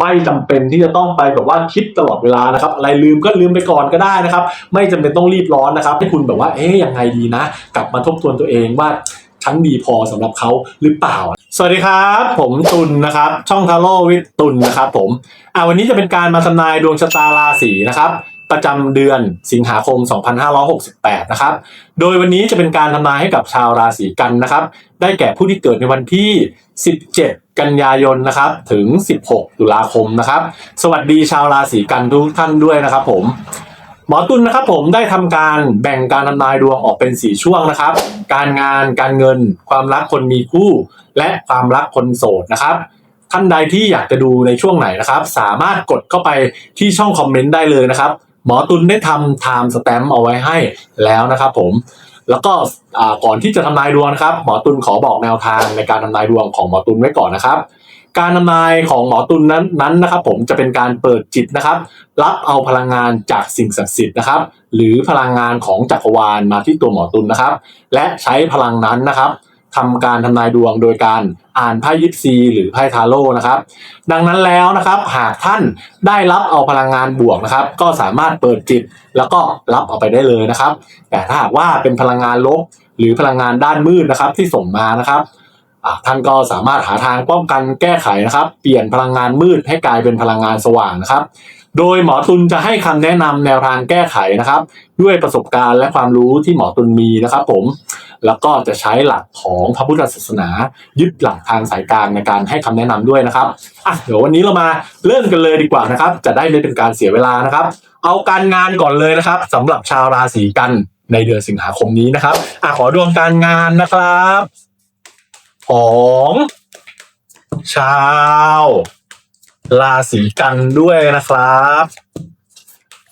ไม่จำเป็นที่จะต้องไปแบบว่าคิดตลอดเวลานะครับอะไรลืมก็ลืมไปก่อนก็ได้นะครับ ไม่จำเป็นต้องรีบร้อนนะครับ ให้คุณแบบว่าเอ๊ยยังไงดีนะ กลับมาทบทวนตัวเองว่าฉันดีพอสำหรับเขาหรือเปล่า สวัสดีครับ ผมตุลนะครับ ช่องทาโร่วิทตุลนะครับ ผมอ่าวันนี้จะเป็นการมาทำนายดวงชะตาราศีนะครับ ประจำเดือนสิงหาคม 2568 นะครับ โดยวันนี้จะเป็นการทำนายให้กับชาวราศีกันนะครับ ได้แก่ผู้ที่เกิดในวันที่ 17 กันยายนนะครับ ถึง 16 ตุลาคมนะครับ สวัสดีชาวราศีกันทุกท่านด้วยนะครับผม หมอตุลนะครับผมได้ทำการแบ่งการทำนายดวงออกเป็น 4 ช่วงนะครับ การงาน การเงิน ความรักคนมีคู่ และความรักคนโสดนะครับท่านใดที่อยากจะดูในช่วงไหนนะครับ สามารถกดเข้าไปที่ช่องคอมเมนต์ได้เลยนะครับ หมอตุลได้ทำ time stamp เอาไว้ให้แล้วนะครับผมแล้วก็ก่อนที่จะทำนายดวงนะครับ หมอตุลขอบอกแนวทางในการทำนายดวงของหมอตุลไว้ก่อนนะครับ การทำนายของหมอตุลนั้นนั้นนะครับ ผมจะเป็นการเปิดจิตนะครับ รับเอาพลังงานจากสิ่งศักดิ์สิทธิ์นะครับ หรือพลังงานของจักรวาลมาที่ตัวหมอตุลนะครับ และใช้พลังนั้นนะครับ ทำการทำนายดวงโดยการอ่านไพ่ยิปซีหรือไพ่ทาโร่นะครับ ดังนั้นแล้วนะครับหากท่านได้รับเอาพลังงานบวกนะครับ ก็สามารถเปิดจิตแล้วก็รับเอาไปได้เลยนะครับ แต่ถ้าหากว่าเป็นพลังงานลบหรือพลังงานด้านมืดนะครับที่ส่งมานะครับท่านก็สามารถหาทางป้องกันแก้ไขนะครับ เปลี่ยนพลังงานมืดให้กลายเป็นพลังงานสว่างนะครับ โดยหมอตุลจะให้คำแนะนำแนวทางแก้ไขนะครับ ด้วยประสบการณ์และความรู้ที่หมอตุลมีนะครับ ผม แล้วก็จะใช้หลักของพระพุทธศาสนา ยึดหลักทางสายกลางในการให้คำแนะนำด้วยนะครับอะเดี๋ยววันนี้เรามาเริ่มกันเลยดีกว่านะครับ จะได้ไม่เป็นการเสียเวลานะครับ เอาการงานก่อนเลยนะครับสำหรับชาวราศีกันในเดือนสิงหาคมนี้นะครับอะขอดวงการงานนะครับ ของชาว ราศีกันด้วยนะครับ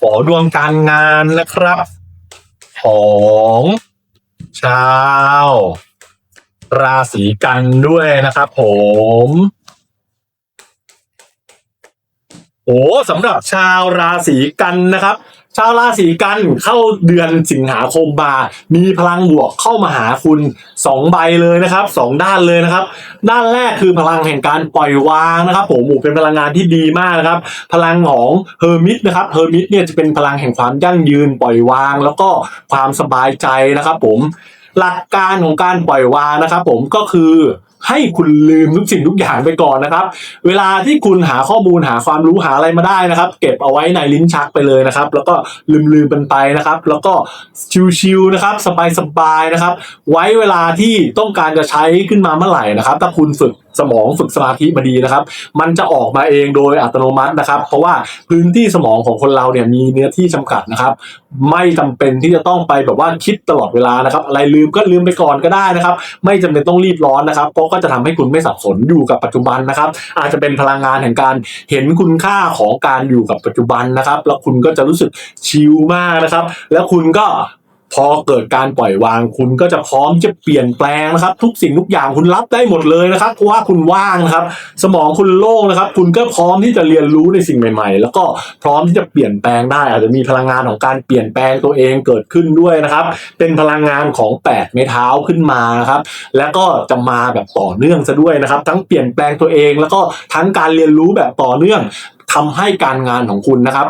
ขอดวงการงานนะครับ ของชาว ราศีกันด้วยนะครับ ผมโอ้สำหรับชาวราศีกันนะครับ ชาวราศีกันเข้าเดือนสิงหาคมมามีพลังบวกเข้ามาหาคุณสองใบเลยนะครับสองด้านเลยนะครับ ด้านแรกคือพลังแห่งการปล่อยวางนะครับผมเป็นพลังงานที่ดีมากนะครับ พลังของเฮอร์มิตนะครับเฮอร์มิตเนี่ยจะเป็นพลังแห่งความยั่งยืนปล่อยวาง แล้วก็ความสบายใจนะครับ ผมหลักการของการปล่อยวางนะครับ ผมก็คือ ให้คุณลืมทุกสิ่งทุกอย่างไปก่อนนะครับ เวลาที่คุณหาข้อมูลหาความรู้หาอะไรมาได้นะครับ เก็บเอาไว้ในลิ้นชักไปเลยนะครับ แล้วก็ลืมลืมมันไปนะครับ แล้วก็ชิวๆนะครับสบายๆนะครับ ไว้เวลาที่ต้องการจะใช้ขึ้นมาเมื่อไหร่นะครับ ถ้าคุณฝึก สมองฝึกสมาธิมาดีนะครับ มันจะออกมาเองโดยอัตโนมัตินะครับ เพราะว่าพื้นที่สมองของคนเราเนี่ยมีเนื้อที่จำกัดนะครับ ไม่จำเป็นที่จะต้องไปแบบว่าคิดตลอดเวลานะครับ อะไรลืมก็ลืมไปก่อนก็ได้นะครับ ไม่จำเป็นต้องรีบร้อนนะครับเพราะก็จะทำให้คุณไม่สับสนอยู่กับปัจจุบันนะครับ อาจจะเป็นพลังงานแห่งการเห็นคุณค่าของการอยู่กับปัจจุบันนะครับ แล้วคุณก็จะรู้สึกชิลมากนะครับ แล้วคุณก็ พอเกิดการปล่อยวางคุณก็จะพร้อมจะเปลี่ยนแปลงนะครับ ทุกสิ่งทุกอย่างคุณรับได้หมดเลยนะครับเพราะว่าคุณว่างนะครับ สมองคุณโล่งนะครับ คุณก็พร้อมที่จะเรียนรู้ในสิ่งใหม่ ๆ แล้วก็พร้อมที่จะเปลี่ยนแปลงได้ อาจจะมีพลังงานของการเปลี่ยนแปลงตัวเองเกิดขึ้นด้วยนะครับ เป็นพลังงานของแปดไม้เท้าขึ้นมานะครับ แล้วก็จะมาแบบต่อเนื่องซะด้วยนะครับ ทั้งเปลี่ยนแปลงตัวเอง แล้วก็ทั้งการเรียนรู้แบบต่อเนื่องทำให้การงานของคุณนะครับ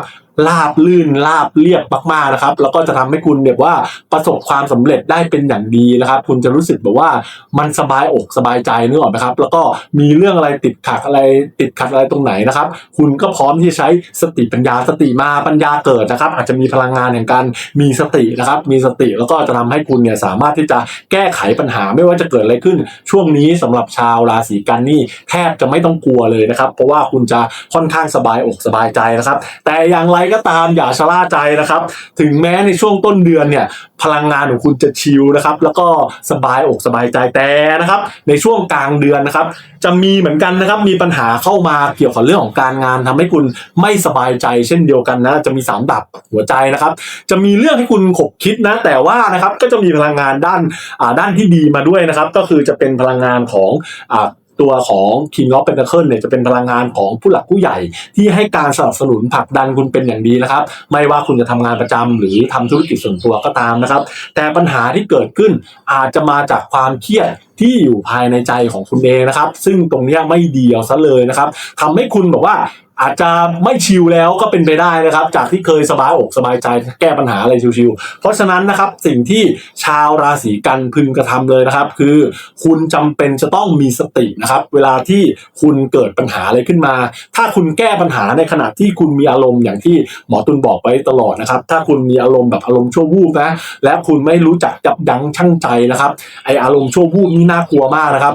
ลาบลื่นลาบเรียบมากๆนะครับ แล้วก็จะทำให้คุณแบบว่าประสบความสำเร็จได้เป็นอย่างดีนะครับ คุณจะรู้สึกแบบว่ามันสบายอกสบายใจนึกออกไหมครับ แล้วก็มีเรื่องอะไรติดขัดอะไรติดขัดอะไรตรงไหนนะครับ คุณก็พร้อมที่จะใช้สติปัญญาสติมาปัญญาเกิดนะครับ อาจจะมีพลังงานแห่งการมีสตินะครับ มีสติแล้วก็จะทำให้คุณเนี่ยสามารถที่จะแก้ไขปัญหาไม่ว่าจะเกิดอะไรขึ้น ช่วงนี้สำหรับชาวราศีกันนี่แทบจะไม่ต้องกลัวเลยนะครับ เพราะว่าคุณจะค่อนข้างสบายอกสบายใจนะครับ แต่อย่างไรก็ตามอย่าชะล่าใจนะครับ ถึงแม้ในช่วงต้นเดือนเนี่ยพลังงานของคุณจะชิลนะครับแล้วก็สบายอกสบายใจแต่นะครับ ในช่วงกลางเดือนนะครับ จะมีเหมือนกันนะครับมีปัญหาเข้ามาเกี่ยวกับเรื่องของการงานทำให้คุณไม่สบายใจเช่นเดียวกันนะ จะมีสามดับหัวใจนะครับ จะมีเรื่องให้คุณขบคิดนะ แต่ว่านะครับก็จะมีพลังงานด้านอ่าด้านที่ดีมาด้วยนะครับ ก็คือจะเป็นพลังงานของอ่า ตัวของ King of Pentacle เนี่ยจะเป็นพลังงานของผู้หลักผู้ใหญ่ ที่ให้การสนับสนุนผลักดันคุณเป็นอย่างดีนะครับ ไม่ว่าคุณจะทำงานประจำหรือทำธุรกิจส่วนตัวก็ตามนะครับ แต่ปัญหาที่เกิดขึ้นอาจจะมาจากความเครียดที่อยู่ภายในใจของคุณเองนะครับ ซึ่งตรงนี้ไม่ดีเอาซะเลยนะครับทำให้คุณแบบว่า อาจจะไม่ชิลแล้วก็เป็นไปได้นะครับ จากที่เคยสบายอกสบายใจแก้ปัญหาอะไรชิวๆเพราะฉะนั้นนะครับสิ่งที่ชาวราศีกันพึงกระทำเลยนะครับ คือคุณจำเป็นจะต้องมีสตินะครับ เวลาที่คุณเกิดปัญหาอะไรขึ้นมา ถ้าคุณแก้ปัญหาในขณะที่คุณมีอารมณ์อย่างที่หมอตุลบอกไว้ตลอดนะครับ ถ้าคุณมีอารมณ์แบบอารมณ์ชั่ววูบนะและคุณไม่รู้จักยับยั้งชั่งใจนะครับไออารมณ์ชั่ววูบนี่น่ากลัวมากนะครับ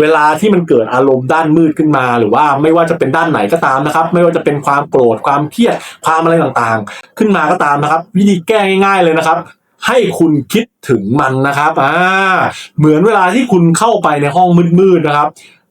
เวลาที่มันเกิดอารมณ์ด้านมืดขึ้นมา หรือว่าไม่ว่าจะเป็นด้านไหนก็ตามนะครับไม่ว่าจะเป็นความโกรธความเครียดความอะไรต่างๆ ขึ้นมาก็ตามนะครับ วิธีแก้ง่าย ๆเลยนะครับให้คุณคิดถึงมันนะครับ อ่า เหมือนเวลาที่คุณเข้าไปในห้องมืดๆนะครับ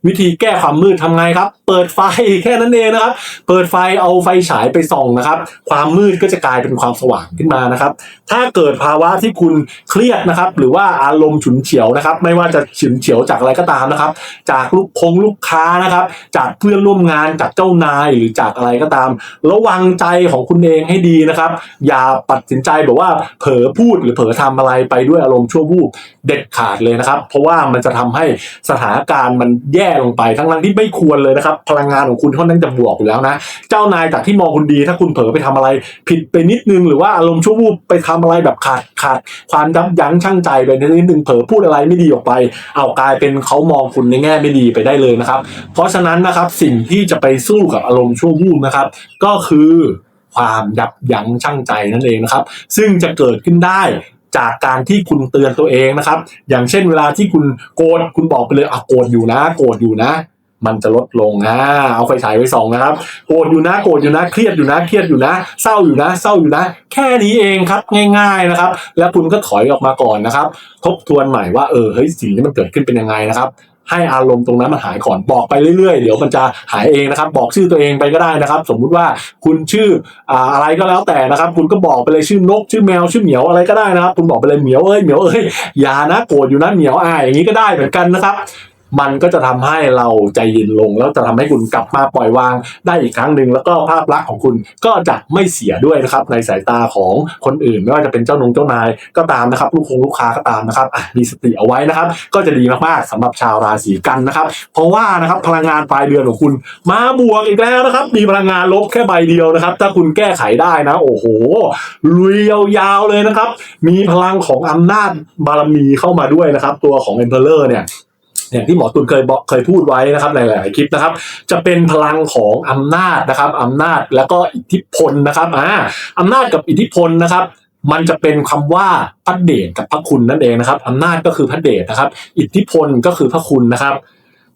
วิธีแก้ความมืดทำไงครับ เปิดไฟแค่นั้นเองนะครับ เปิดไฟเอาไฟฉายไปส่องนะครับ ความมืดก็จะกลายเป็นความสว่างขึ้นมานะครับ ถ้าเกิดภาวะที่คุณเครียดนะครับ หรือว่าอารมณ์ฉุนเฉียวนะครับ ไม่ว่าจะฉุนเฉียวจากอะไรก็ตามนะครับ จากลูกคงลูกค้านะครับ จากเพื่อนร่วมงานจากเจ้านายหรือจากอะไรก็ตาม ระวังใจของคุณเองให้ดีนะครับ อย่าตัดสินใจแบบว่าเผลอพูดหรือเผลอทำอะไรไปด้วยอารมณ์ชั่ววูบเด็ดขาดเลยนะครับ เพราะว่ามันจะทำให้สถานการณ์มันแย่ลงไปทั้งนั้นที่ไม่ควรเลยนะครับ พลังงานของคุณค่อนข้างจะบวกอยู่แล้วนะ เจ้านายจากที่มองคุณดี ถ้าคุณเผลอไปทำอะไร ผิดไปนิดนึงหรือว่าอารมณ์ชั่ววูบไปทำอะไรแบบขาดขาดความยับยั้งชั่งใจไปนิดนึงเผลอพูดอะไรไม่ดีออกไป เอากลายเป็นเขามองคุณในแง่ไม่ดีไปได้เลยนะครับ เพราะฉะนั้นนะครับสิ่งที่จะไปสู้กับอารมณ์ชั่ววูบนะครับ ก็คือความยับยั้งชั่งใจนั่นเองนะครับ ซึ่งจะเกิดขึ้นได้ จากการที่คุณเตือนตัวเองนะครับ อย่างเช่นเวลาที่คุณโกรธคุณบอกไปเลยอะโกรธอยู่นะ โกรธอยู่นะ มันจะลดลงนะเอาไฟฉายไปส่องนะครับ โกรธอยู่นะโกรธอยู่นะเครียดอยู่นะเครียดอยู่นะ เศร้าอยู่นะ เศร้าอยู่นะ แค่นี้เองครับง่าย ๆนะครับ แล้วคุณก็ถอยออกมาก่อนนะครับ ทบทวนใหม่ว่าเออเฮ้ยสิ่งที่มันเกิดขึ้นเป็นยังไงนะครับ ให้อารมณ์ตรงนั้นมันหายก่อนบอกไปเรื่อยๆ เดี๋ยวมันจะหายเองนะครับ บอกชื่อตัวเองไปก็ได้นะครับ สมมุติว่าคุณชื่อออะไรก็แล้วแต่นะครับ คุณก็บอกไปเลยชื่อนก ชื่อแมวชื่อเหมียวอะไรก็ได้นะครับ คุณบอกไปเลยเหมียวเอ้ยเหมียวเอ้ยอย่านะโกรธอยู่นะเหมียวอ่าอย่างนี้ก็ได้เหมือนกันนะครับ มันก็จะทำให้เราใจเย็นลง แล้วจะทำให้คุณกลับมาปล่อยวางได้อีกครั้งหนึ่งแล้วก็ภาพลักษณ์ของคุณก็จะไม่เสียด้วยนะครับในสายตาของคนอื่น ไม่ว่าจะเป็นเจ้านงเจ้านายก็ตามนะครับ ลูกคงลูกค้าก็ตามนะครับมีสติเอาไว้นะครับ ก็จะดีมากๆสำหรับชาวราศีกันนะครับ เพราะว่านะครับพลังงานปลายเดือนของคุณ มาบวกอีกแล้วนะครับ มีพลังงานลบแค่ใบเดียวนะครับ ถ้าคุณแก้ไขได้นะ โอ้โหลุยยาวๆเลยนะครับ มีพลังของอำนาจบารมีเข้ามาด้วยนะครับ ตัวของ Emperor เนี่ย อย่างที่หมอตุลเคยบอกเคยพูดไว้นะครับในหลาย ๆ คลิปนะครับ จะเป็นพลังของอำนาจนะครับอำนาจแล้วก็อิทธิพลนะครับอ่าอำนาจกับอิทธิพลนะครับมันจะเป็นคำว่าพระเดชกับพระคุณนั่นเองนะครับอำนาจก็คือพระเดชนะครับ อิทธิพลก็คือพระคุณนะครับ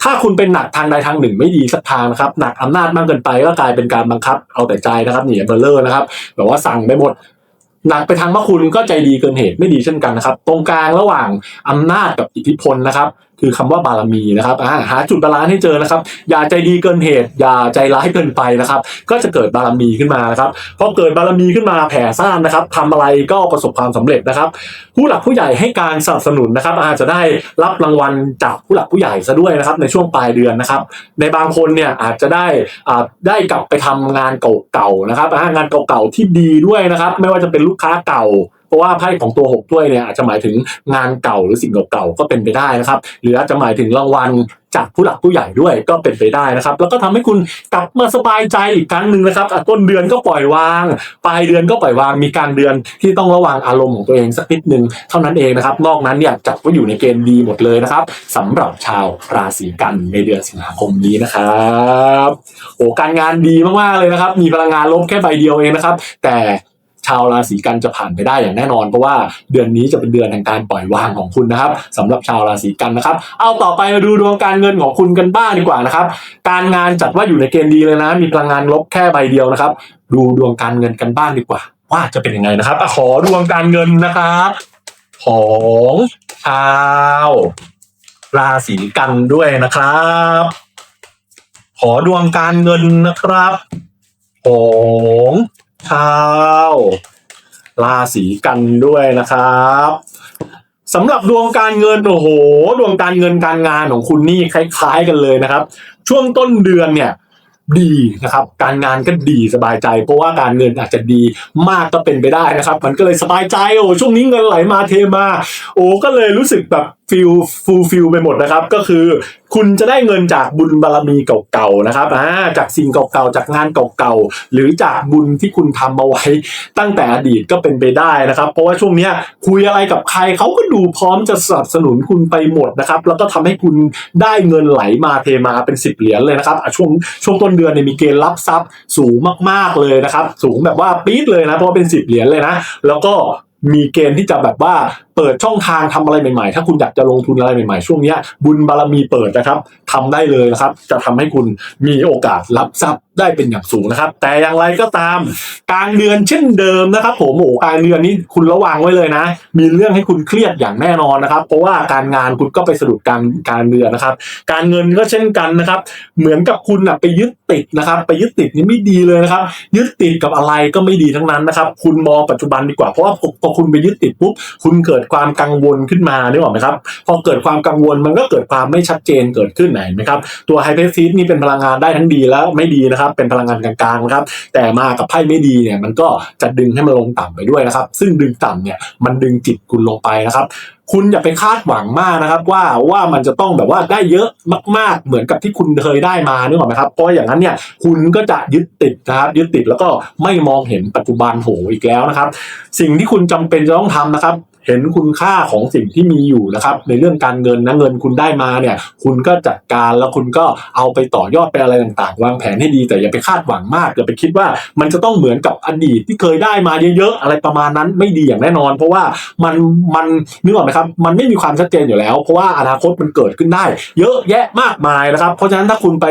ถ้าคุณเป็นหนักทางใดทางหนึ่งไม่ดีสักทางนะครับ หนักอำนาจมากเกินไปก็กลายเป็นการบังคับ เอาแต่ใจนะครับหนีเบลเลอร์นะครับแบบว่าสั่งไปหมดหนักไปทางพระคุณก็ใจดีเกินเหตุไม่ดีเช่นกันนะครับ ตรงกลางระหว่างอำนาจกับอิทธิพลนะครับ คือคำว่าบารมีนะครับาหาจุดบาลานซ์ให้เจอนะครับ อย่าใจดีเกินเหตุ อย่าใจร้ายเกินไปนะครับ ก็จะเกิดบารมีขึ้นมานะครับพอเกิดบารมีขึ้นมาแผ่ซ่านนะครับทำอะไรก็ประสบความสำเร็จนะครับ ผู้หลักผู้ใหญ่ให้การสนับสนุนนะครับ อาจจะได้รับรางวัลจากผู้หลักผู้ใหญ่ซะด้วยนะครับ ในช่วงปลายเดือนนะครับ ในบางคนเนี่ยอาจจะได้ได้กลับไปทำงานเก่าๆนะครับงานเก่าๆที่ดีด้วยนะครับ ไม่ว่าจะเป็นลูกค้าเก่า ราะว่าไพ่ของตัวหกถ้วยเนี่ยอาจจะหมายถึงงานเก่าหรือสิ่งเก่าๆก็เป็นไปได้นะครับ หรืออาจจะหมายถึงรางวัลจากผู้หลักผู้ใหญ่ด้วยก็เป็นไปได้นะครับ แล้วก็ทำให้คุณกลับมาสบายใจอีกครั้งหนึ่งนะครับต้นเดือนก็ปล่อยวาง ปลายเดือนก็ปล่อยวางมีกลารเดือนที่ต้องระวังอารมณ์ของตัวเองสักนิดนึงเท่านั้นเองนะครับนอกนั้นเนี่ยจัดว่าอยู่ในเกณฑ์ดีหมดเลยนะครับสำหรับชาวราศีกันในเดือนสิงหาคมนี้นะครับโอ้การงานดีมากๆเลยนะครับ มีพลังงานลบแค่ใบเดียวเองนะครับ แต่ ชาวราศีกันจะผ่านไปได้อย่างแน่นอน เพราะว่าเดือนนี้จะเป็นเดือนแห่งการปล่อยวางของคุณนะครับสำหรับชาวราศีกันนะครับ เอาต่อไปมาดูดวงการเงินของคุณกันบ้างดีกว่านะครับ การงานจัดว่าอยู่ในเกณฑ์ดีเลยนะ มีพลังงานลบแค่ใบเดียวนะครับ ดูดวงการเงินกันบ้างดีกว่า ว่าจะเป็นยังไงนะครับอขอดวงการเงินนะครับของชาว ราศีกันด้วยนะครับ ขอดวงการเงินนะครับของ ชาวราศีกันด้วยนะครับสำหรับดวงการเงินโอ้โห ดวงการเงินการงานของคุณนี่คล้ายๆกันเลยนะครับ ช่วงต้นเดือนเนี่ยดีนะครับ การงานก็ดีสบายใจ เพราะว่าการเงินอาจจะดีมากก็เป็นไปได้นะครับ มันก็เลยสบายใจโอ้ช่วงนี้เงินไหลมาเทมา โอ้ก็เลยรู้สึกแบบฟิลฟูลฟิลไปหมดนะครับ ก็คือคุณจะได้เงินจากบุญบารมีเก่าๆนะครับอ่าจากสิ่งเก่าๆจากงานเก่าๆหรือจากบุญที่คุณทำมาไว้ตั้งแต่อดีตก็เป็นไปได้นะครับ เพราะว่าช่วงเนี้ยคุยอะไรกับใครเขาก็ดูพร้อมจะสนับสนุนคุณไปหมดนะครับ แล้วก็ทำให้คุณได้เงินไหลมาเทมาเป็นสิบเหรียญเลยนะครับช่วงช่วงต้นเดือนเนี่ยมีเกณฑ์รับทรัพย์สูงมากๆเลยนะครับ สูงแบบว่าปี๊ดเลยนะเพราะว่าเป็นสิบเหรียญเลยนะแล้วก็ มีเกณฑ์ที่จะแบบว่าเปิดช่องทางทำอะไรใหม่ๆ ถ้าคุณอยากจะลงทุนอะไรใหม่ๆ ช่วงนี้บุญบารมีเปิดนะครับทำได้เลยนะครับ จะทำให้คุณมีโอกาสรับทรัพย์ได้เป็นอย่างสูงนะครับ แต่อย่างไรก็ตามกลางเดือนเช่นเดิมนะครับผมโอ้กลางเดือนนี้คุณระวังไว้เลยนะ มีเรื่องให้คุณเครียดอย่างแน่นอนนะครับ เพราะว่าการงานคุณก็ไปสะดุดกางกางเดือนนะครับ การเงินก็เช่นกันนะครับ เหมือนกับคุณอะไปยึดติดนะครับ ไปยึดติดนี่ไม่ดีเลยนะครับ ยึดติดกับอะไรก็ไม่ดีทั้งนั้นนะครับ คุณมองปัจจุบันดีกว่าเพราะว่าคุณไปยึดติดปุ๊บคุณเกิดความกังวลขึ้นมานึกออกไหมครับพอเกิดความกังวลมันก็เกิดความไม่ชัดเจนเกิดขึ้นไหนไหมครับตัวไฮเพสซีดนี่เป็นพลังงานได้ทั้งดีและไม่ดีนะครับ เป็นพลังงานกลางๆนะครับ แต่มากับไพ่ไม่ดีเนี่ยมันก็จะดึงให้มันลงต่ำไปด้วยนะครับ ซึ่งดึงต่ำเนี่ยมันดึงจิตคุณลงไปนะครับ คุณอย่าไปคาดหวังมากนะครับ ว่าว่ามันจะต้องแบบว่าได้เยอะมาก ๆ เหมือนกับที่คุณเคยได้มานึกออกไหมครับเพราะอย่างนั้นเนี่ยคุณก็จะยึดติดนะครับยึดติดแล้วก็ไม่มองเห็นปัจจุบันโหอีกแล้วนะครับ สิ่งที่คุณจำเป็นจะต้องทำนะครับ เห็นคุณค่าของสิ่งที่มีอยู่นะครับ ในเรื่องการเงินนะเงินคุณได้มาเนี่ยคุณก็จัดการแล้วคุณก็เอาไปต่อยอดไปอะไรต่างๆ วางแผนให้ดีแต่อย่าไปคาดหวังมากอย่าไปคิดว่ามันจะต้องเหมือนกับอดีตที่เคยได้มาเยอะๆ อะไรประมาณนั้นไม่ดีอย่างแน่นอน เพราะว่ามันมันนึกออกไหมครับมันไม่มีความชัดเจนอยู่แล้ว เพราะว่าอนาคตมันเกิดขึ้นได้ เยอะแยะมากมายนะครับ เพราะฉะนั้นถ้าคุณไป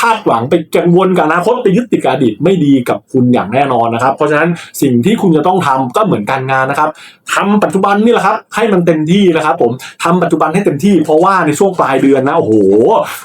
คาดหวังไปกังวลกับอนาคตไปยึดติดกับอดีตไม่ดีกับคุณอย่างแน่นอนนะครับ เพราะฉะนั้นสิ่งที่คุณจะต้องทำก็เหมือนการงานนะครับทำปัจจุบันนี่แหละครับให้มันเต็มที่นะครับ ผมทำปัจจุบันให้เต็มที่ เพราะว่าในช่วงปลายเดือนนะโอ้โห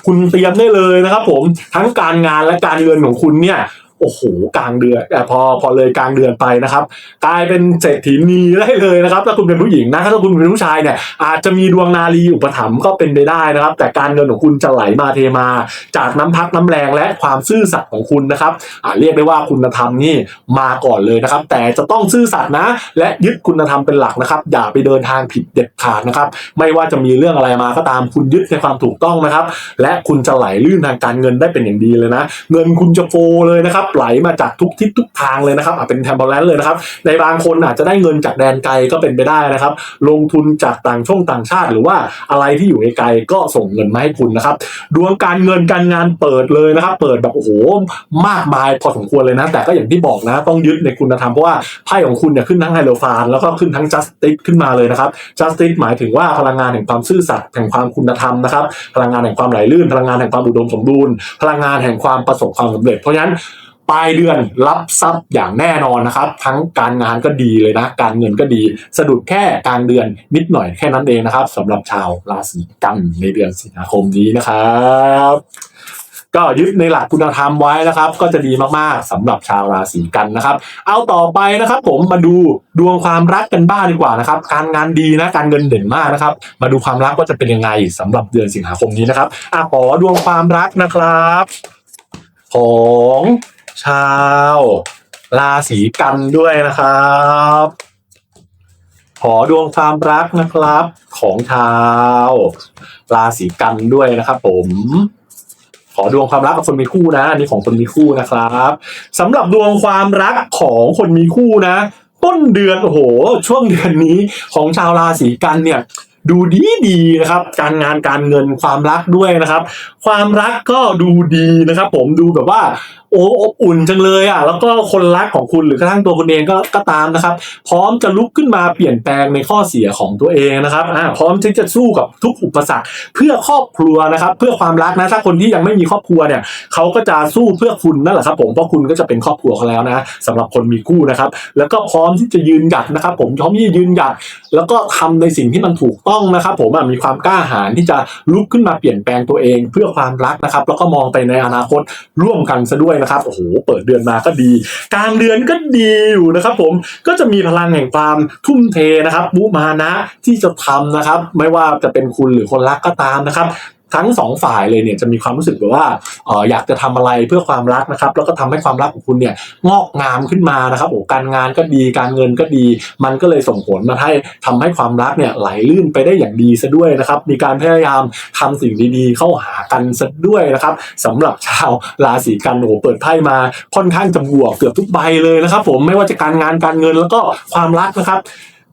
คุณเตรียมได้เลยนะครับ ผมทั้งการงานและการเงินของคุณเนี่ย โอ้โหกลางเดือนแต่พอพอเลยกลางเดือนไปนะครับ กลายเป็นเศรษฐีนีได้เลยนะครับ ถ้าคุณเป็นผู้หญิงนะถ้าคุณเป็นผู้ชายเนี่ยอาจจะมีดวงนารีอุปถัมภ์ก็เป็นไปได้นะครับ แต่การเงินของคุณจะไหลมาเทมา จากน้ำพักน้ำแรงและความซื่อสัตย์ของคุณนะครับอาเรียกได้ว่าคุณธรรมนี่มาก่อนเลยนะครับ แต่จะต้องซื่อสัตย์นะ และยึดคุณธรรมเป็นหลักนะครับ อย่าไปเดินทางผิดเด็ดขาดนะครับ ไม่ว่าจะมีเรื่องอะไรมาก็ตามคุณยึดในความถูกต้องนะครับ และคุณจะไหลลื่นทางการเงินได้เป็นอย่างดีเลยนะ เงินคุณจะโฟลเลยนะครับไหลมาจากทุกทิศทุกทางเลยนะครับอะเป็นแทมเบลแลนเลยนะครับในบางคนอาจจะได้เงินจากแดนไกลก็เป็นไปได้นะครับ ลงทุนจากต่างช่องต่างชาติ หรือว่าอะไรที่อยู่ไกลก็ส่งเงินมาให้คุณนะครับดวงการเงินการงานเปิดเลยนะครับ เปิดแบบโอ้โหมากมายพอสมควรเลยนะ แต่ก็อย่างที่บอกนะต้องยึดในคุณธรรมเพราะว่าไพ่ของคุณเนี่ยขึ้นทั้งไฮโลฟานแล้วก็ขึ้นทั้งจัสติสขึ้นมาเลยนะครับจัสติสหมายถึงว่าพลังงานแห่งความซื่อสัตย์แห่งความคุณธรรมนะครับ พลังงานแห่งความไหลลื่น พลังงานแห่งความอุดมสมบูรณ์พลังงานแห่งความประสบความสำเร็จเพราะฉะนั้น ปลายเดือนรับทรัพย์อย่างแน่นอนนะครับ ทั้งการงานก็ดีเลยนะ การเงินก็ดี สะดุดแค่กลางเดือนนิดหน่อยแค่นั้นเองนะครับสำหรับชาวราศีกันในเดือนสิงหาคมนี้นะครับก็ยึดในหลักคุณธรรมไว้นะครับ ก็จะดีมากๆสำหรับชาวราศีกันนะครับ เอาต่อไปนะครับ ผมมาดูดวงความรักกันบ้างดีกว่านะครับ การงานดีนะการเงินเด่นมากนะครับ มาดูความรักว่าจะเป็นยังไงสำหรับเดือนสิงหาคมนี้นะครับอะขอดวงความรักนะครับ ของ ชาวราศีกันด้วยนะครับ ขอดวงความรักนะครับ ของชาว ราศีกันด้วยนะครับ ผม ขอดวงความรักกับคนมีคู่นะอันนี้ของคนมีคู่นะครับสำหรับดวงความรักของคนมีคู่นะ ต้นเดือนโอ้โห ช่วงเดือนนี้ของชาวราศีกันเนี่ยดูดีดีนะครับ การงานการเงินความรักด้วยนะครับ ความรักก็ดูดีนะครับ ผมดูแบบว่า อ้อบอุ่นจังเลยอะแล้วก็คนรักของคุณหรือกระทั่งตัวคุณเองก็ก็ตามนะครับ พร้อมจะลุกขึ้นมาเปลี่ยนแปลงในข้อเสียของตัวเองนะครับอ่าพร้อมที่จะสู้กับทุกอุปสรรคเพื่อครอบครัวนะครับ เพื่อความรักนะถ้าคนที่ยังไม่มีครอบครัวเนี่ยเขาก็จะสู้เพื่อคุณนั่นแหละครับผมเพราะคุณก็จะเป็นครอบครัวเขาแล้วนะสำหรับคนมีคู่นะครับ แล้วก็พร้อมที่จะยืนหยัดนะครับ ผมพร้อมที่จะยืนหยัดแล้วก็ทำในสิ่งที่มันถูกต้องนะครับ ผมมีความกล้าหาญที่จะลุกขึ้นมาเปลี่ยนแปลงตัวเอง เพื่อความรักนะครับ แล้วก็มองไปในอนาคตร่วมกันซะด้วยนะครับโอ้โหเปิดเดือนมาก็ดี กลางเดือนก็ดีอยู่นะครับผมก็จะมีพลังแห่งความทุ่มเทนะครับมุมานะที่จะทำนะครับ ไม่ว่าจะเป็นคุณหรือคนรักก็ตามนะครับ ทั้งสองฝ่ายเลยเนี่ยจะมีความรู้สึกแบบว่าเอออยากจะทำอะไรเพื่อความรักนะครับ แล้วก็ทำให้ความรักของคุณเนี่ยงอกงามขึ้นมานะครับโอ้การงานก็ดีการเงินก็ดี มันก็เลยส่งผลมาให้ทำให้ความรักเนี่ยไหลลื่นไปได้อย่างดีซะด้วยนะครับ มีการพยายามทำสิ่งดีๆ เข้าหากันซะด้วยนะครับสำหรับชาวราศีกันโอ้เปิดไพ่มาค่อนข้างจะบวกเกือบทุกใบเลยนะครับ ผมไม่ว่าจะการงานการเงินแล้วก็ความรักนะครับ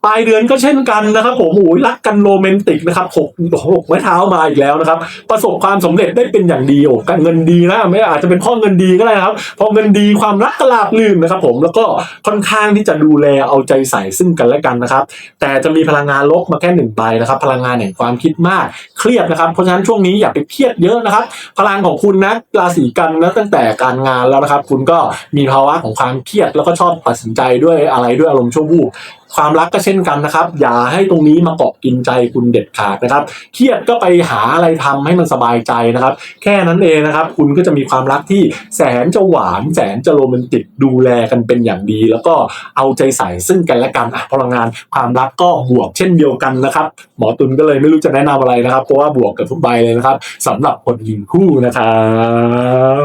ปลายเดือนก็เช่นกันนะครับ ผมโอ้ยรักกันโรแมนติกนะครับหกหกไม้เท้ามาอีกแล้วนะครับ ประสบความสำเร็จได้เป็นอย่างดีโอ้การเงินดีนะไม่อาจจะเป็นเพ่อเงินดีก็ได้นะครับพอเงินดีความรักก็ราบลื่นนะครับ ผมแล้วก็ค่อนข้างที่จะดูแลเอาใจใส่ซึ่งกันและกันนะครับ แต่จะมีพลังงานลบมาแค่หนึ่งใบนะครับ พลังงานแห่งความคิดมากเครียดนะครับ เพราะฉะนั้นช่วงนี้อย่าไปเครียดเยอะนะครับ พลังของคุณนะราศีกันนะตั้งแต่การงานแล้วนะครับ คุณก็มีภาวะของความเครียดแล้วก็ชอบตัดสินใจด้วยอะไรด้วยอารมณ์ชั่ววูบ ความรักก็เช่นกันนะครับ อย่าให้ตรงนี้มาเกาะกินใจคุณเด็ดขาดนะครับ เครียดก็ไปหาอะไรทำให้มันสบายใจนะครับ แค่นั้นเองนะครับ คุณก็จะมีความรักที่แสนจะหวาน แสนจะโรแมนติกดูแลกันเป็นอย่างดี แล้วก็เอาใจใส่ซึ่งกันและกันพลังงานความรักก็บวกเช่นเดียวกันนะครับ หมอตุลก็เลยไม่รู้จะแนะนำอะไรนะครับ เพราะว่าบวกกับทุกใบเลยนะครับสำหรับคนยิงคู่นะครั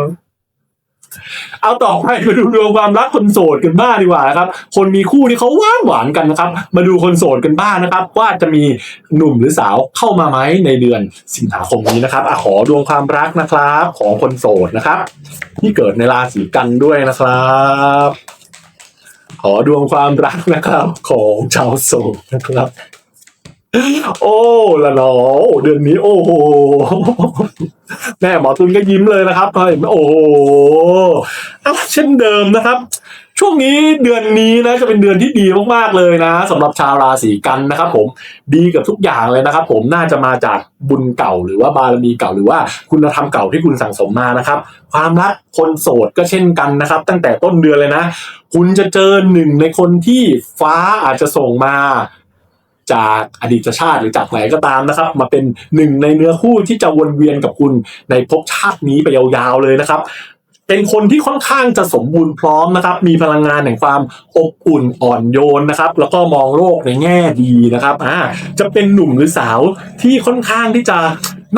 บ เอาต่อไปมาดูดวงความรักคนโสดกันบ้างดีกว่านะครับ คนมีคู่ที่เขาหวานหวานกันนะครับ มาดูคนโสดกันบ้างนะครับ ว่าจะมีหนุ่มหรือสาวเข้ามาไหมในเดือนสิงหาคมนี้นะครับอขอดวงความรักนะครับ ของคนโสดนะครับ ที่เกิดในราศีกันด้วยนะครับ ขอดวงความรักนะครับ ของชาวโสดนะครับ โอ้ละนอเดือนนี้ โอ้โหแม่หมอตุนก็ยิ้มเลยนะครับเห็นไหมโอ้โหอะเช่นเดิมนะครับ ช่วงนี้เดือนนี้นะจะเป็นเดือนที่ดีมากๆเลยนะสำหรับชาวราศีกันนะครับ ผมดีกับทุกอย่างเลยนะครับ ผมน่าจะมาจากบุญเก่าหรือว่าบารมีเก่าหรือว่าคุณธรรมเก่าที่คุณสั่งสมมานะครับ ความรักคนโสดก็เช่นกันนะครับ ตั้งแต่ต้นเดือนเลยนะ คุณจะเจอหนึ่งในคนที่ฟ้าอาจจะส่งมา จากอดีตชาติหรือจากไหนก็ตามนะครับ มาเป็นหนึ่งในเนื้อคู่ที่จะวนเวียนกับคุณในภพชาตินี้ไปยาวๆเลยนะครับเป็นคนที่ค่อนข้างจะสมบูรณ์พร้อมนะครับ มีพลังงานแห่งความอบอุ่นอ่อนโยนนะครับ แล้วก็มองโลกในแง่ดีนะครับ อ่า จะเป็นหนุ่มหรือสาวที่ค่อนข้างที่จะ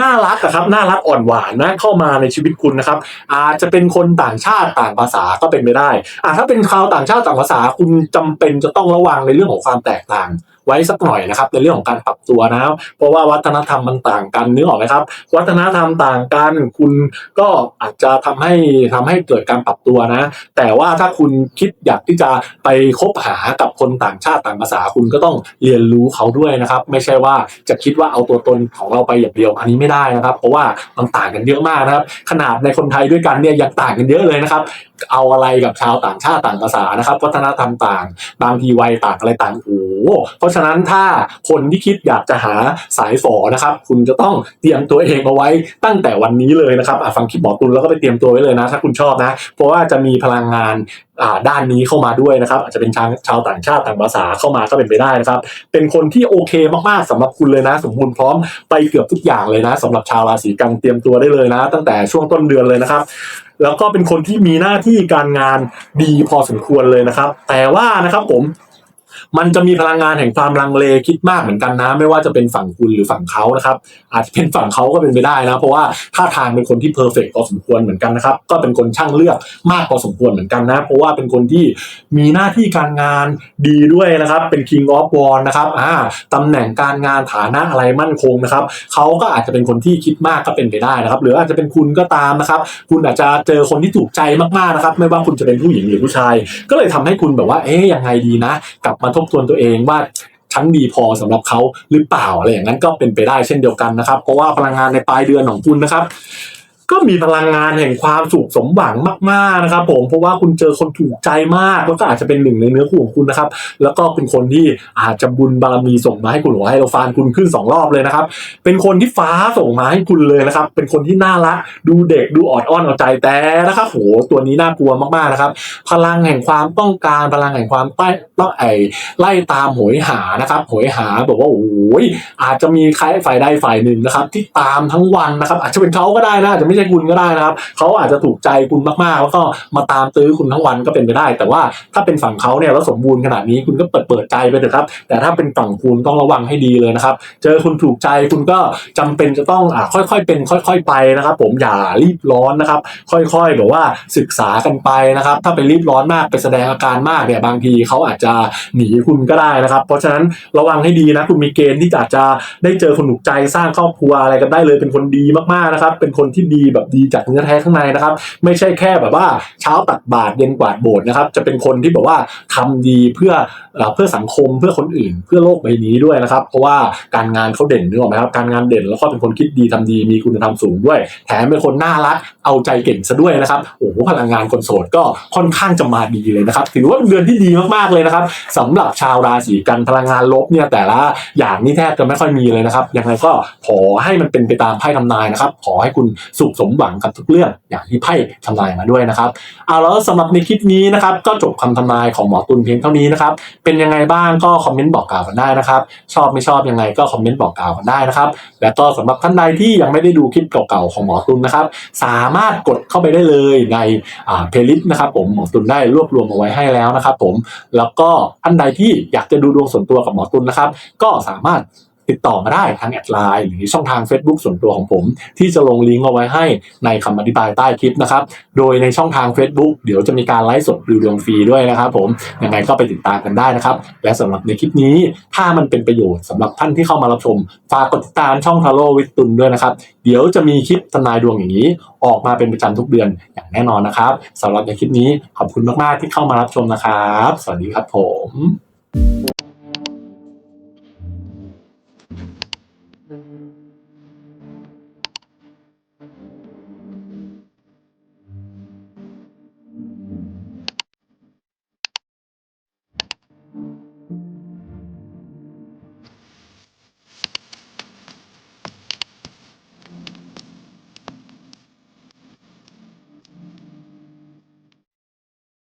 น่ารักอะครับ น่ารักอ่อนหวานนะเข้ามาในชีวิตคุณนะครับ อาจจะเป็นคนต่างชาติต่างภาษาก็เป็นไปได้ อ่าถ้าเป็นชาวต่างชาติต่างภาษาคุณจำเป็นจะต้องระวังในเรื่องของความแตกต่าง ไว้สักหน่อยนะครับ ในเรื่องของการปรับตัวนะเพราะว่าวัฒนธรรมมันต่างกันนึกออกไหมครับ วัฒนธรรมต่างกันคุณก็อาจจะทำให้ทำให้เกิดการปรับตัวนะ แต่ว่าถ้าคุณคิดอยากที่จะไปคบหากับคนต่างชาติต่างภาษาคุณก็ต้องเรียนรู้เขาด้วยนะครับ ไม่ใช่ว่าจะคิดว่าเอาตัวตนของเราไปอย่างเดียว อันนี้ไม่ได้นะครับ เพราะว่ามันต่างกันเยอะมากนะครับ ขนาดในคนไทยด้วยกันเนี่ยยังต่างกันเยอะเลยนะครับ เอาอะไรกับชาวต่างชาติต่างภาษานะครับวัฒนธรรมต่างบางทีวัยต่างอะไรต่างโอ้เพราะฉะนั้นถ้าคนที่คิดอยากจะหาสายฝอนะครับ คุณจะต้องเตรียมตัวเองเอาไว้ตั้งแต่วันนี้เลยนะครับอะฟังคลิปหมอตุลแล้วก็ไปเตรียมตัวไว้เลยนะ ถ้าคุณชอบนะ เพราะว่าจะมีพลังงานอ่าด้านนี้เข้ามาด้วยนะครับอาจจะเป็นชาวชาวต่างชาติต่างภาษาเข้ามาก็เป็นไปได้นะครับ เป็นคนที่โอเคมากๆสำหรับคุณเลยนะ สมบูรณ์พร้อมไปเกือบทุกอย่างเลยนะสำหรับชาวราศีกันเตรียมตัวได้เลยนะ ตั้งแต่ช่วงต้นเดือนเลยนะครับ แล้วก็เป็นคนที่มีหน้าที่การงานดีพอสมควรเลยนะครับ แต่ว่านะครับผม มันจะมีพลังงานแห่งความลังเลคิดมากเหมือนกันนะ ไม่ว่าจะเป็นฝั่งคุณหรือฝั่งเขานะครับ อาจจะเป็นฝั่งเขาก็เป็นไปได้นะ เพราะว่าท่าทางเป็นคนที่เพอร์เฟกพอสมควรเหมือนกันนะครับ ก็เป็นคนช่างเลือกมากพอสมควรเหมือนกันนะ เพราะว่าเป็นคนที่มีหน้าที่การงานดีด้วยนะครับ เป็น King of w a r นะครับอ่าตำแหน่งการงานฐานะอะไรมั่นคงนะครับเขาก็อาจจะเป็นคนที่คิดมากก็เป็นไปได้นะครับ หรืออาจจะเป็นคุณก็ตามนะครับ คุณอาจจะเจอคนที่ถูกใจมากๆนะครับ ไม่ว่าคุณจะเป็นผู้หญิงหรือผู้ชาย ก็เลยทำให้คุณแบบว่า เอ๊ยยังไงดีนะ กลับมาทบทวนตัวเองว่าชั้นดีพอสำหรับเขาหรือเปล่าอะไรอย่างนั้นก็เป็นไปได้เช่นเดียวกันนะครับ เพราะว่าพลังงานในปลายเดือนของคุณนะครับ ก็มีพลังงานแห่งความสุขสมหวังมากๆนะครับ ผมเพราะว่าคุณเจอคนถูกใจมากแล้วก็อาจจะเป็นหนึ่งในเนื้อคู่ของคุณนะครับ แล้วก็เป็นคนที่อาจจะบุญบารมีส่งมาให้คุณหัวให้เราฟานคุณขึ้นสองรอบเลยนะครับ เป็นคนที่ฟ้าส่งมาให้คุณเลยนะครับ เป็นคนที่น่ารักดูเด็กดูอ่อนอ้อนเอาใจแต่นะครับโหตัวนี้น่ากลัวมากๆนะครับ พลังแห่งความต้องการพลังแห่งความใต้ต้องไอไล่ตามโหยหานะครับโหยหาแบบว่าโอ้ยอาจจะมีใครฝ่ายใดฝ่ายหนึ่งนะครับ ที่ตามทั้งวันนะครับ อาจจะเป็นเขาก็ได้นะอาจจะไม่ใช่คุณก็ได้นะครับเขาอาจจะถูกใจคุณมากๆแล้วก็มาตามตื้อคุณทั้งวันก็เป็นไปได้ แต่ว่าถ้าเป็นฝั่งเขาเนี่ยแล้วสมบูรณ์ขนาดนี้คุณก็เปิดเปิดใจไปเถอะครับ แต่ถ้าเป็นฝั่งคุณต้องระวังให้ดีเลยนะครับ เจอคุณถูกใจคุณก็จำเป็นจะต้องอ่าค่อยๆ เป็น ค่อย ๆ ไปนะครับ ผมอย่ารีบร้อนนะครับ ค่อยๆแบบว่าศึกษากันไปนะครับ ถ้าไปรีบร้อนมากไปแสดงอาการมากเนี่ยบางทีเขาอาจจะหนีคุณก็ได้นะครับ เพราะฉะนั้นระวังให้ดีนะคุณมีเกณฑ์ที่อาจจะได้เจอคนถูกใจสร้างครอบครัวอะไรกันได้เลยเป็นคนดีมากๆนะครับ เป็นคนที่ดีแบบดีจากเนื้อแท้ข้างในนะครับ ไม่ใช่แค่แบบว่าเช้าตักบาตรเย็นกวาดโบสถ์นะครับ จะเป็นคนที่แบบว่าทำดีเพื่อเอ่อเพื่อสังคมเพื่อคนอื่น เพื่อโลกใบนี้ด้วยนะครับ เพราะว่าการงานเขาเด่นนึกออกไหมครับการงานเด่นแล้วก็เป็นคนคิดดีทำดีมีคุณธรรมสูงด้วย แถมเป็นคนน่ารักเอาใจเก่งซะด้วยนะครับโอ้โหพลังงานคนโสดก็ค่อนข้างจะมาดีเลยนะครับถือว่าเป็นเดือนที่ดีมากๆเลยนะครับสำหรับชาวราศีกันพลังงานลบเนี่ยแต่ละอย่างนี่แทบจะไม่ค่อยมีเลยนะครับยังไงก็ขอให้มันเป็นไปตามไพ่ทำนายนะครับ ขอให้คุณสุขสมหวังกับทุกเรื่องอย่างที่ไพ่ทำนายมาด้วยนะครับเอาแล้วสำหรับในคลิปนี้นะครับก็จบคำทำนายของหมอตุลเพียงเท่านี้นะครับเป็นยังไงบ้างก็คอมเมนต์บอกกล่าวกันได้นะครับชอบไม่ชอบยังไงก็คอมเมนต์บอกกล่าวกันได้นะครับและก็สำหรับท่านใดที่ยังไม่ได้ดูคลิปเก่าๆของหมอตุลนะครับสามารถกดเข้าไปได้เลยในเพลย์ลิสต์นะครับผมหมอตุลได้รวบรวมเอาไว้ให้แล้วนะครับผมแล้วก็ท่านใดที่อยากจะดูดวงส่วนตัวกับหมอตุลนะครับก็สามารถ ติดต่อมาได้ทางแอดไลน์หรือช่องทาง Facebook ส่วนตัวของผม ที่จะลงลิงก์เอาไว้ให้ในคำอธิบายใต้คลิปนะครับ โดยในช่องทาง Facebook เดี๋ยวจะมีการไลฟ์สดดูดวฟรีด้วยนะครับผมยังไงก็ไปติดตามกันได้นะครับ และสำหรับในคลิปนี้ถ้ามันเป็นประโยชน์สำหรับท่านที่เข้ามารับชม ฝากกดติดตามช่องทาโร่วิตุนด้วยนะครับ เดี๋ยวจะมีคลิปทนายดวงอย่างนี้ ออกมาเป็นประจำทุกเดือนอย่างแน่นอนนะครับสำหรับในคลิปนี้ขอบคุณมากๆที่เข้ามารับชมนะครับ สวัสดีครับผม